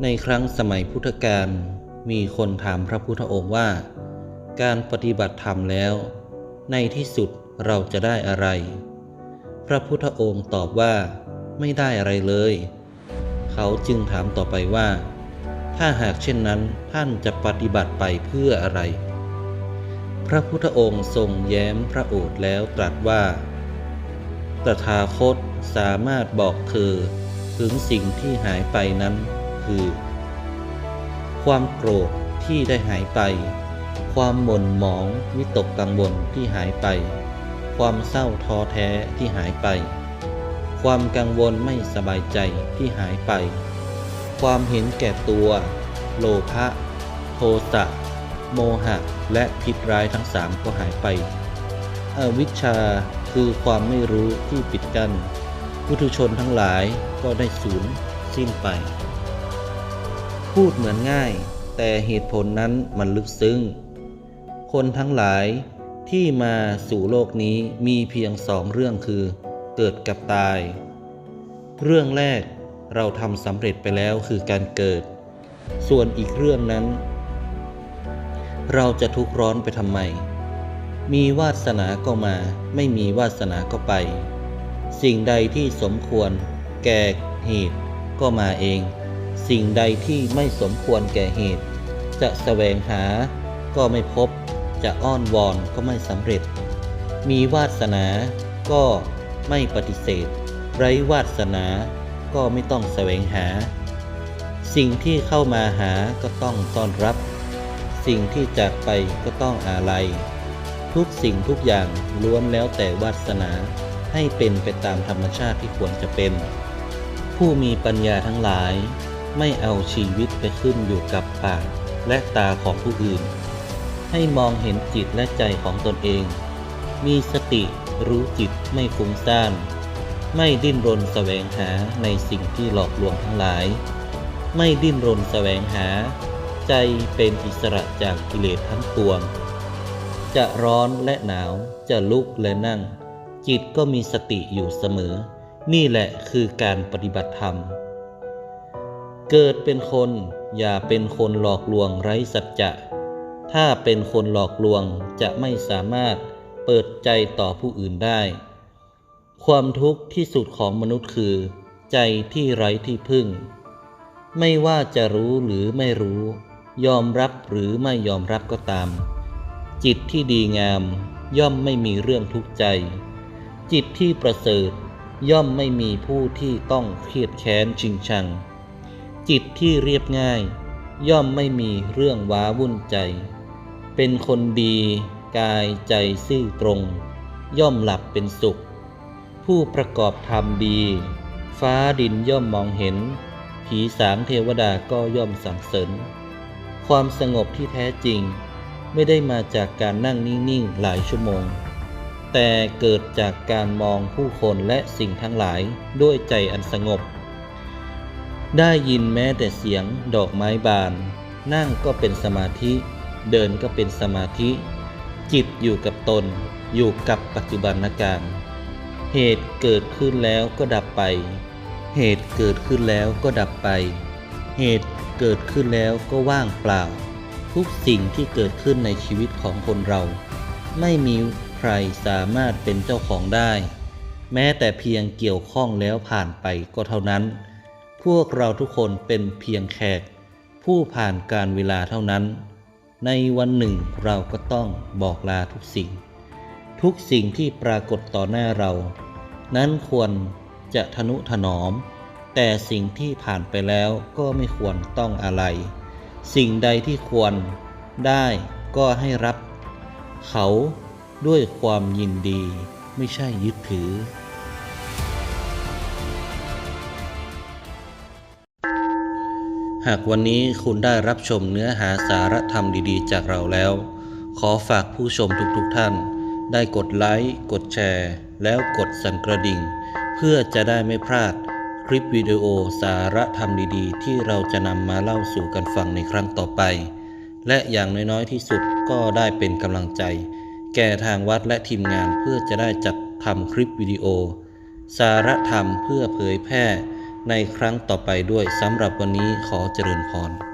ในครั้งสมัยพุทธกาลมีคนถามพระพุทธองค์ว่า การปฏิบัติธรรมแล้ว ในที่สุดเราจะได้อะไร พระพุทธองค์ตอบว่าไม่ได้อะไรเลย เขาจึงถามต่อไปว่า ถ้าหากเช่นนั้นท่านจะปฏิบัติไปเพื่ออะไร พระพุทธองค์ทรงแย้มพระโอษฐ์แล้วตรัสว่า ตถาคตสามารถบอกเธอถึงสิ่งที่หายไปนั้น คือ ความโกรธที่ได้หายไป ความหม่นหมองวิตกกังวลที่หายไป ความเศร้าท้อแท้ที่หายไป ความกังวลไม่สบายใจที่หายไป ความเห็นแก่ตัว โลภะโทสะโมหะ และพิษร้ายทั้งสามก็หายไป อวิชชาคือความไม่รู้ที่ปิดกัน้นพุทุชนทั้งหลายก็ได้สูญสิ้นไป พูดเหมือนง่าย แต่เหตุผลนั้นมันลึกซึ้ง คนทั้งหลายที่มาสู่โลกนี้มีเพียงสองเรื่องคือ เกิดกับตาย เรื่องแรกเราทำสำเร็จไปแล้วคือการเกิด ส่วนอีกเรื่องนั้น เราจะทุกข์ร้อนไปทำไม มีวาสนาก็มา ไม่มีวาสนาก็ไป สิ่งใดที่สมควร แก่เหตุก็มาเอง สิ่งใดที่ไม่สมควรแก่เหตุ จะแสวงหาก็ไม่พบ จะอ้อนวอนก็ไม่สำเร็จ มีวาสนาก็ไม่ปฏิเสธ ไร้วาสนาก็ไม่ต้องแสวงหา สิ่งที่เข้ามาหาก็ต้องต้อนรับ สิ่งที่จากไปก็ต้องอาลัย ทุกสิ่งทุกอย่างล้วนแล้วแต่วาสนาให้เป็นไปตามธรรมชาติที่ควรจะเป็น ผู้มีปัญญาทั้งหลาย ไม่เอาชีวิตไปขึ้นอยู่กับปากและตาของผู้อื่น ให้มองเห็นจิตและใจของตนเอง มีสติรู้จิตไม่ฟุ้งซ่าน ไม่ดิ้นรนแสวงหาในสิ่งที่หลอกลวงทั้งหลาย ไม่ดิ้นรนแสวงหา ใจเป็นอิสระจากกิเลสทั้งปวง จะร้อนและหนาว จะลุกและนั่ง จิตก็มีสติอยู่เสมอ นี่แหละคือการปฏิบัติธรรม เกิดเป็นคนอย่าเป็นคนหลอกลวงไร้สัจจะ ถ้าเป็นคนหลอกลวงจะไม่สามารถเปิดใจต่อผู้อื่นได้ ความทุกข์ที่สุดของมนุษย์คือ ใจที่ไร้ที่พึ่ง ไม่ว่าจะรู้หรือไม่รู้ ยอมรับหรือไม่ยอมรับก็ตาม จิตที่ดีงามย่อมไม่มีเรื่องทุกข์ใจ จิตที่ประเสริฐย่อมไม่มีผู้ที่ต้องเครียดแค้นชิงชัง จิตที่เรียบง่าย ย่อมไม่มีเรื่องว้าวุ่นใจ เป็นคนดีกายใจซื่อตรง ย่อมหลับเป็นสุข ผู้ประกอบธรรมดี ฟ้าดินย่อมมองเห็น ผีสางเทวดาก็ย่อมสรรเสริญ ความสงบที่แท้จริง ไม่ได้มาจากการนั่งนิ่ง ๆ หลายชั่วโมง แต่เกิดจากการมองผู้คนและสิ่งทั้งหลายด้วยใจอันสงบ ได้ยินแม้แต่เสียงดอกไม้บาน นั่งก็เป็นสมาธิ เดินก็เป็นสมาธิ จิตอยู่กับตน อยู่กับปัจจุบันการเหตุเกิดขึ้นแล้วก็ดับไป เหตุเกิดขึ้นแล้วก็ดับไป เหตุเกิดขึ้นแล้วก็ว่างเปล่า ทุกสิ่งที่เกิดขึ้นในชีวิตของคนเรา ไม่มีใครสามารถเป็นเจ้าของได้ แม้แต่เพียงเกี่ยวข้องแล้วผ่านไปก็เท่านั้น พวกเราทุกคนเป็นเพียงแขก ผู้ผ่านการเวลาเท่านั้น ในวันหนึ่งเราก็ต้องบอกลาทุกสิ่ง ทุกสิ่งที่ปรากฏต่อหน้าเรา นั้นควรจะทนุถนอม แต่สิ่งที่ผ่านไปแล้วก็ไม่ควรต้องอะไร สิ่งใดที่ควรได้ก็ให้รับ เขาด้วยความยินดีไม่ใช่ยึดถือ หากวันนี้คุณได้รับชมเนื้อหาสารธรรมดีๆ จากเราแล้ว ขอฝากผู้ชมทุกๆท่าน ได้กดไลค์ กดแชร์ แล้วกดสั่นกระดิ่ง เพื่อจะได้ไม่พลาดคลิปวิดีโอสาระธรรมดีๆ ที่เราจะนำมาเล่าสู่กันฟังในครั้งต่อไป และอย่างน้อยๆที่สุดก็ได้เป็นกำลังใจ แก่ทางวัดและทีมงานเพื่อจะได้จัดทำคลิปวิดีโอ สารธรรมเพื่อเผยแพร่ ในครั้งต่อไปด้วยสำหรับวันนี้ขอเจริญพร